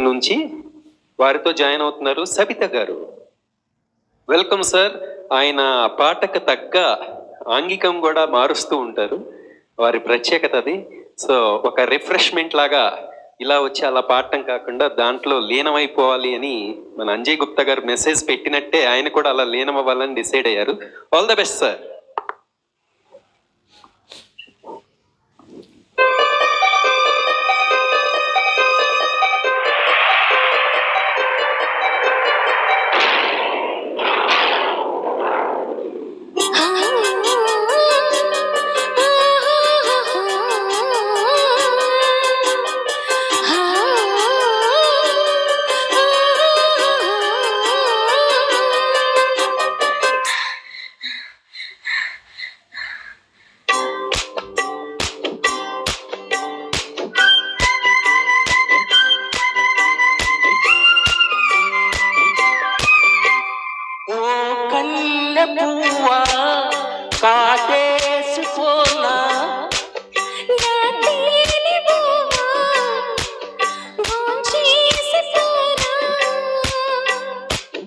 నుంచి వారితో జాయిన్ అవుతున్నారు సబిత గారు. Welcome sir. ఆయన పాటకు తగ్గ ఆంగికం కూడా మారుస్తూ ఉంటారు. వారి ప్రత్యేకత అది. సో ఒక రిఫ్రెష్మెంట్ లాగా ఇలా వచ్చి అలా పాడటం కాకుండా దాంట్లో లీనమైపోవాలి అని మన అంజయ్ గుప్తా గారు మెసేజ్ పెట్టినట్టే ఆయన కూడా అలా లీనమవ్వాలని డిసైడ్ అయ్యారు. ఆల్ ద బెస్ట్ సార్ ఓ కన్నె పువ్వా కాటేసిపోనా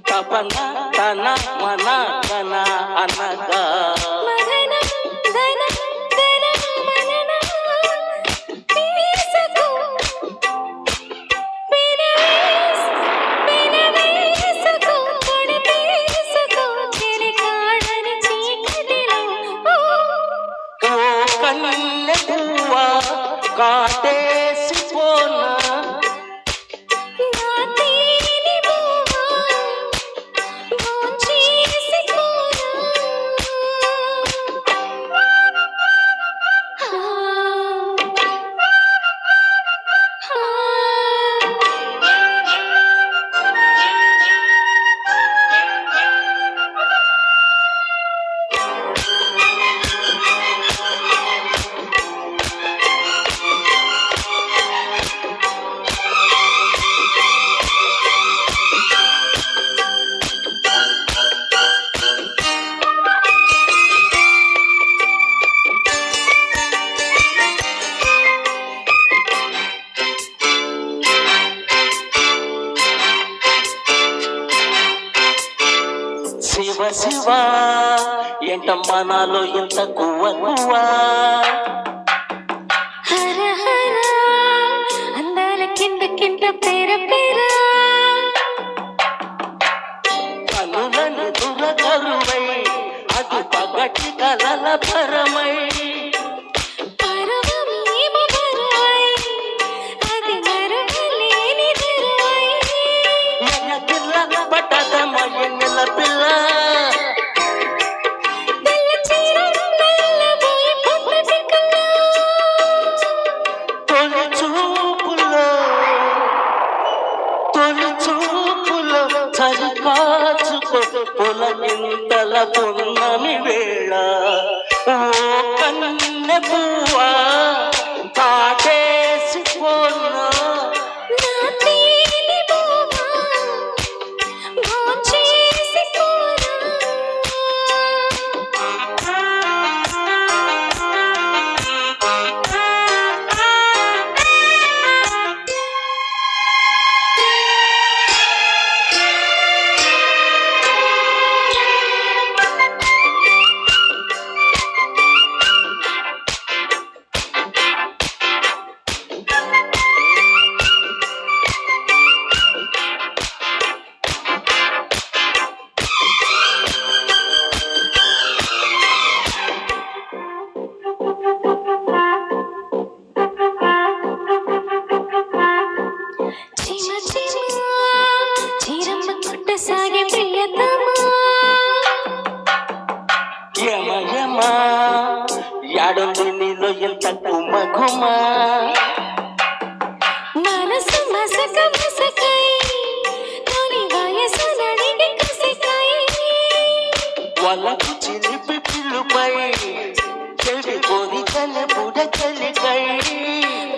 తపన తన మన తన. కన్నె పువ్వా శివ శివ ఏంటమ్మా నాలో ఇంత కువ్వ కువ్వా హర హర అందాల కింద కింద పేర పేర. కనులను దురగరువై అది పగటి కలల పరమై పరమమేమో పొన్నమి వేళ ఓ కన్నె పువ్వా గుమ మనసు మసక మసకై తొలి వయసు నడిగి కసికై వలకు చిలిపి పిల్లుపై చెడి కోరికల బుడ చలికై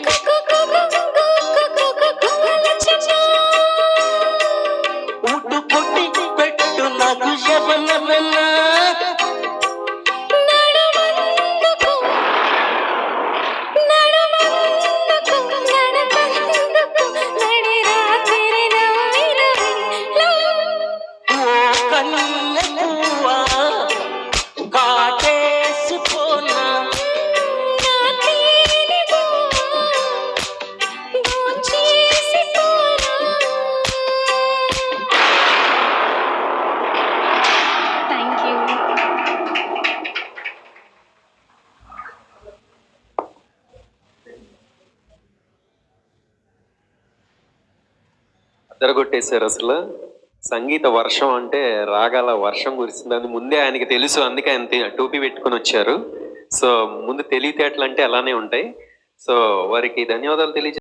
కుకు కుకు కుకు కుకు కుకుల చిన్న. ఉట్టు కొట్టి పెట్టు నాకు శబనమన్న అదరగొట్టేశారు అసలు. సంగీత వర్షం అంటే రాగాల వర్షం కురిసిందని ముందే ఆయనకి తెలుసు. అందుకే ఆయన టోపీ పెట్టుకొని వచ్చారు. సో ముందు తెలివితేటలు అంటే అలానే ఉంటాయి. సో వారికి ధన్యవాదాలు తెలియజే